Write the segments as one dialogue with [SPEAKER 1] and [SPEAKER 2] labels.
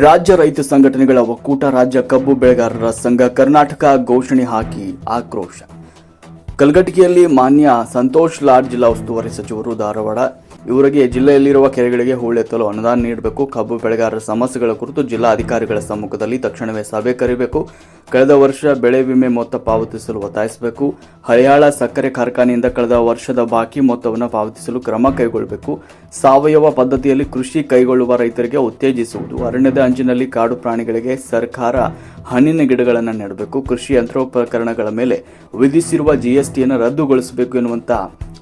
[SPEAKER 1] ರಾಜ್ಯ ರೈತ ಸಂಘಟನೆಗಳ ಒಕ್ಕೂಟ ರಾಜ್ಯ ಕಬ್ಬು ಬೆಳೆಗಾರರ ಸಂಘ ಕರ್ನಾಟಕ ಘೋಷಣೆ ಹಾಕಿ ಆಕ್ರೋಶ. ಕಲಘಟಗಿಯಲ್ಲಿ ಮಾನ್ಯ ಸಂತೋಷ್ ಲಾಡ್ ಜಿಲ್ಲಾ ಉಸ್ತುವಾರಿ ಸಚಿವರು ಧಾರವಾಡ ಇವರಿಗೆ ಜಿಲ್ಲೆಯಲ್ಲಿರುವ ಕೆರೆಗಳಿಗೆ ಹೂಳೆತ್ತಲು ಅನುದಾನ ನೀಡಬೇಕು. ಕಬ್ಬು ಬೆಳೆಗಾರರ ಸಮಸ್ಯೆಗಳ ಕುರಿತು ಜಿಲ್ಲಾ ಅಧಿಕಾರಿಗಳ ಸಮ್ಮುಖದಲ್ಲಿ ತಕ್ಷಣವೇ ಸಭೆ ಕರೀಬೇಕು ಕಳೆದ ವರ್ಷ ಬೆಳೆ ವಿಮೆ ಮೊತ್ತ ಪಾವತಿಸಲು ಒತ್ತಾಯಿಸಬೇಕು. ಹರಿಯಾಳ ಸಕ್ಕರೆ ಕಾರ್ಖಾನೆಯಿಂದ ಕಳೆದ ವರ್ಷದ ಬಾಕಿ ಮೊತ್ತವನ್ನು ಪಾವತಿಸಲು ಕ್ರಮ ಕೈಗೊಳ್ಳಬೇಕು. ಸಾವಯವ ಪದ್ಧತಿಯಲ್ಲಿ ಕೃಷಿ ಕೈಗೊಳ್ಳುವ ರೈತರಿಗೆ ಉತ್ತೇಜಿಸುವುದು. ಅರಣ್ಯದ ಅಂಚಿನಲ್ಲಿ ಕಾಡು ಪ್ರಾಣಿಗಳಿಗೆ ಸರ್ಕಾರ ಹಣ್ಣಿನ ಗಿಡಗಳನ್ನು ನೆಡಬೇಕು. ಕೃಷಿ ಯಂತ್ರೋಪಕರಣಗಳ ಮೇಲೆ ವಿಧಿಸಿರುವ ಜಿಎಸ್ಟಿಯನ್ನು ರದ್ದುಗೊಳಿಸಬೇಕು ಎನ್ನುವಂತ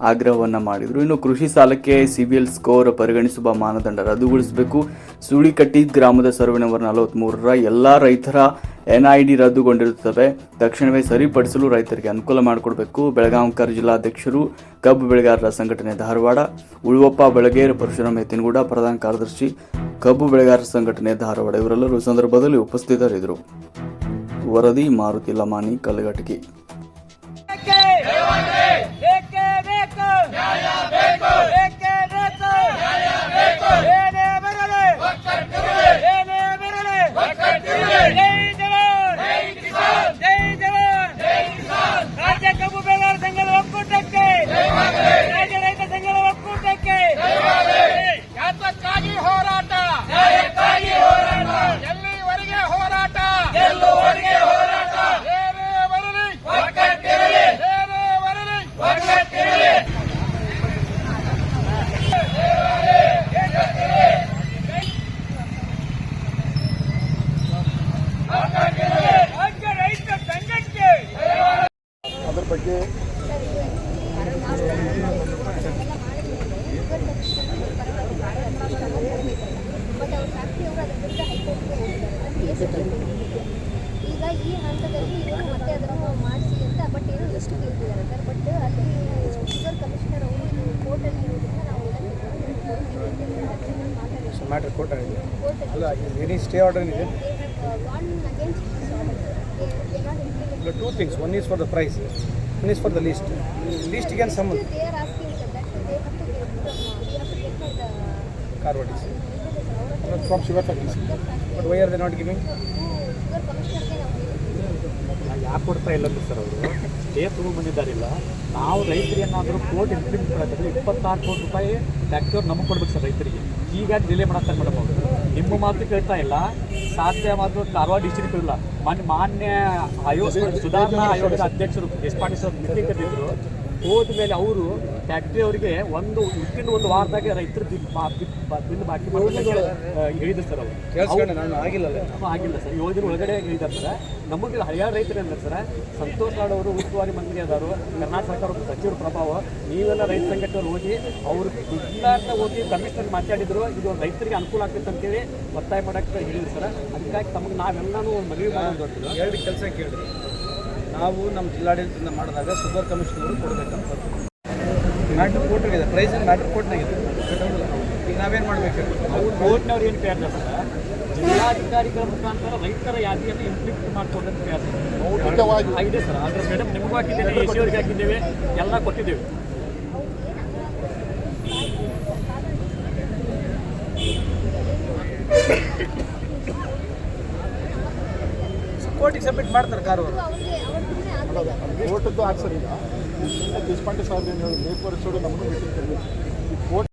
[SPEAKER 1] ಆಗ್ರಹವನ್ನ ಮಾಡಿದ್ರು. ಇನ್ನು ಕೃಷಿ ಸಾಲಕ್ಕೆ ಸಿಬಿಎಲ್ ಸ್ಕೋರ್ ಪರಿಗಣಿಸುವ ಮಾನದಂಡ ರದ್ದುಗೊಳಿಸಬೇಕು. ಸುಳಿಕಟ್ಟಿ ಗ್ರಾಮದ ಸರ್ವೆ ನಂಬರ್ ನಲವತ್ಮೂರರ ಎಲ್ಲಾ ರೈತರ ಎನ್ಐಡಿ ರದ್ದುಗೊಂಡಿರುತ್ತವೆ ತಕ್ಷಣವೇ ಸರಿಪಡಿಸಲು ರೈತರಿಗೆ ಅನುಕೂಲ ಮಾಡಿಕೊಡಬೇಕು. ಬೆಳಗಾಂಕರ್ ಜಿಲ್ಲಾಧ್ಯಕ್ಷರು ಕಬ್ಬು ಬೆಳೆಗಾರರ ಸಂಘಟನೆ ಧಾರವಾಡ, ಉಳುವಪ್ಪ ಬೆಳಗೇರು, ಪರಶುರಾಮ ಎತ್ತಿನಗೂಡ ಪ್ರಧಾನ ಕಾರ್ಯದರ್ಶಿ ಕಬ್ಬು ಬೆಳೆಗಾರರ ಸಂಘಟನೆ ಧಾರವಾಡ ಇವರೆಲ್ಲರೂ ಸಂದರ್ಭದಲ್ಲಿ ಉಪಸ್ಥಿತರಿದ್ದರು. ವರದಿ ಮಾರುತಿ ಲಮಾನಿ ಕಲಘಟಗಿ
[SPEAKER 2] ಬೇಕೇ ಬೇಕೇ ಬೇಕು ನ್ಯಾಯ ಬೇಕು ಬೇಕೇ ಬೇಕು ನ್ಯಾಯ ಬೇಕು ಏನೇ ಬರಲಿ ಏನೇ ಬರಲಿ ಜೈ ಜವಾನ್ ಜೈ ಕಿಸಾನ್ ಜೈ ಜವಾನ್ ಜೈ ಕಿಸಾನ್ ರಾಜ್ಯ ಕಬ್ಬು ಬೆಳೆಗಾರ ಸಂಘದ ಒಕ್ಕೂಟಕ್ಕೆ ರಾಜ್ಯ ರೈತ ಸಂಘದ ಒಕ್ಕೂಟಕ್ಕೆ ಯಾತಕ್ಕಾಗಿ ಹೋರಾಟ ನ್ಯಾಯಕ್ಕಾಗಿ ಹೋರಾಟ ಎಲ್ಲಿವರೆಗೆ ಹೋರಾಟ ಎಲ್ಲುವರೆಗೆ ಹೋರಾಟ ಏನೇ ಬರಲಿ ಒಕ್ಕಟ್ಟಿರಲಿ ಏನೇ ಬರಲಿ ಒಕ್ಕಟ್ಟಿರಲಿ ರಾಜ್ಯ ರೈತ ಸಂಘಕ್ಕೆ
[SPEAKER 3] ಅದ್ರ ಬಗ್ಗೆ
[SPEAKER 4] ಬಟ್ ಅವ್ರ ಫ್ಯಾಕ್ಟ್ರಿಯವರು ಅದ್ರ ವಿರುದ್ಧ ಹೈಕೋರ್ಟ್ಗೆ ಈಗ ಈ ಹಂತದಲ್ಲಿ ಇವರು ಮತ್ತೆ ಅದನ್ನು ಮಾಡಿಸಿ ಅಂತ ಬಟ್ ಏನು ಎಷ್ಟು ಕೇಳ್ತಿದ್ದಾರೆ ಸರ್ ಬಟ್ ಅಲ್ಲಿ ಶುಗರ್ ಕಮಿಷನರ್ ಅವರು ಇದು ಕೋರ್ಟಲ್ಲಿ ಇರೋದ್ರಿಂದ ನಾವು
[SPEAKER 3] ಮ್ಯಾಟ್ರ್ ಕೋರ್ಟ್ ಆಗಿದೆ ಅಲ್ಲ. ಎನಿ ಸ್ಟೇ ಆರ್ಡರ್ ಇದೆ
[SPEAKER 4] one against
[SPEAKER 3] two things one is for the price one is for the least ಲೀಸ್ಟ್ಗೆ ಏನು ಸಂಬಂಧ
[SPEAKER 4] they are asking sir that they have to get we have for the
[SPEAKER 3] ಕಾರ್ವಾಡ್ is from sugar factories but why are they not giving
[SPEAKER 5] ಯಾಕೆ ಕೊಡ್ತಾ ಇಲ್ಲ sir ಅವರು? Stay ತೊಗೊಂಡ್ಬಂದಿದ್ದಾರಿಲ್ಲ ನಾವು ರೈತರಿಗೆ ಏನಾದರೂ court implement ಮಾಡಿದ್ರೆ ಇಪ್ಪತ್ತಾರು ಕೋಟಿ ರೂಪಾಯಿ ಫ್ಯಾಕ್ಟರ್ ನಮಗೆ ಕೊಡ್ಬೇಕು ಸರ್ ರೈತರಿಗೆ. ಈಗ ಡಿಲೇ ಮಾಡ್ತಾರೆ ಮೇಡಮ್ ಅವರು ನಿಮ್ಮ ಮಾತು ಕೇಳ್ತಾ ಇಲ್ಲ. ಸಾಧ್ಯ ಮಾತ್ರ ಕಾರವಾರ ಡಿಸ್ಟ್ರಿಕ್ಟ್ ಇಲ್ಲ. ಮಾನ್ಯ ಮಾನ್ಯ ಆಯೋಗ, ಸುಧಾರಣಾ ಆಯೋಗದ ಅಧ್ಯಕ್ಷರು ಎಸ್ ಪಾಟೀಲ್ ಸರ್ ಮೀಟಿಂಗ್ ಕರೆದಿದ್ರು ಹೋದ ಮೇಲೆ ಅವರು ಫ್ಯಾಕ್ಟ್ರಿ ಅವರಿಗೆ ಒಂದು ವಿತಿನ್ ಒಂದು ವಾರದಾಗ ರೈತರು ಬಿಲ್ ಬಾಕಿ ಹೇಳಿದ್ರು ಸರ್ ಅವರು.
[SPEAKER 3] ನಾನು
[SPEAKER 5] ಆಗಿಲ್ಲ ಸರ್. ಯೋಜನೆ ಒಳಗಡೆ ಹೇಳಿದ್ದಾರೆ ಸರ್. ನಮಗೆ ಹರಿಯಾಣ ರೈತರು ಅಂದ್ರೆ ಸರ್ ಸಂತೋಷ್ ಗಾಡ್ ಅವರು ಉಸ್ತುವಾರಿ ಮಂತ್ರಿ ಅದಾರು ಕರ್ನಾಟಕ ಸರ್ಕಾರ ಸಚಿವರ ಪ್ರಭಾವ ನೀವೆಲ್ಲ ರೈತ ಸಂಘಟನೆ ಹೋಗಿ ಅವರು ಜಿಲ್ಲಾರ್ಥ ಹೋಗಿ ಕಮಿಷನರ್ ಮಾತಾಡಿದ್ರು ಇದು ರೈತರಿಗೆ ಅನುಕೂಲ ಆಗ್ತೈತೆ ಅಂತೇಳಿ ಒತ್ತಾಯ ಮಾಡಕ್ಕೆ ಹೇಳಿದ್ರು ಸರ್. ಅದಕ್ಕಾಗಿ ತಮಗೆ ನಾವೆಲ್ಲನೂ ಮನವಿ ಮಾಡೋದು
[SPEAKER 3] ಎರಡು ಕೆಲಸ ಕೇಳಿದ್ರಿ. ನಾವು ನಮ್ಮ ಜಿಲ್ಲಾಡಳಿತದಿಂದ ಮಾಡಿದಾಗ ಶುಗರ್ ಕಮಿಷನ್ ಕೊಡಬೇಕಂತ ಮ್ಯಾಟ್ರ್ ಕೋರ್ಟ್ಗಿದೆ ಪ್ರೈಸ್ ಮ್ಯಾಟ್ರ್ ಕೋರ್ಟ್ನಾಗಿದೆ ಈಗ ನಾವೇನು ಮಾಡಬೇಕು?
[SPEAKER 5] ಅವ್ರು ಕೋರ್ಟ್ನವ್ರು ಏನು ಕೇಳಿದ್ರೆ ಸರ್ ಜಿಲ್ಲಾಧಿಕಾರಿಗಳ ಮುಖಾಂತರ ರೈತರ ಯಾದಿಯನ್ನು ಇಂಪ್ಲಿಮೆಂಟ್ ಮಾಡ್ಕೊಂಡಂತ ಅಂತ ಇದೆ ಸರ್. ಆದ್ರೆ ಮೇಡಮ್ ನಿಮಗೂ ಹಾಕಿದ್ದೇವೆ ಎಲ್ಲ ಕೊಟ್ಟಿದ್ದೇವೆ.
[SPEAKER 3] ಸಬ್ಮಿಟ್ ಮಾಡ್ತಾರೆ
[SPEAKER 4] ಕಾರು
[SPEAKER 6] ಕೋರ್ಟದ್ದು ಈಗ. ದೇಶಪಾಂಡೆ ಸಾಹೇಬ್ ಏನು ಹೇಳಿ ಮೇಲ್ವರ್ಸೋಡು ನಮ್ಮನ್ನು ಮೀಟಿಂಗ್ ಕರೀಬೇಕು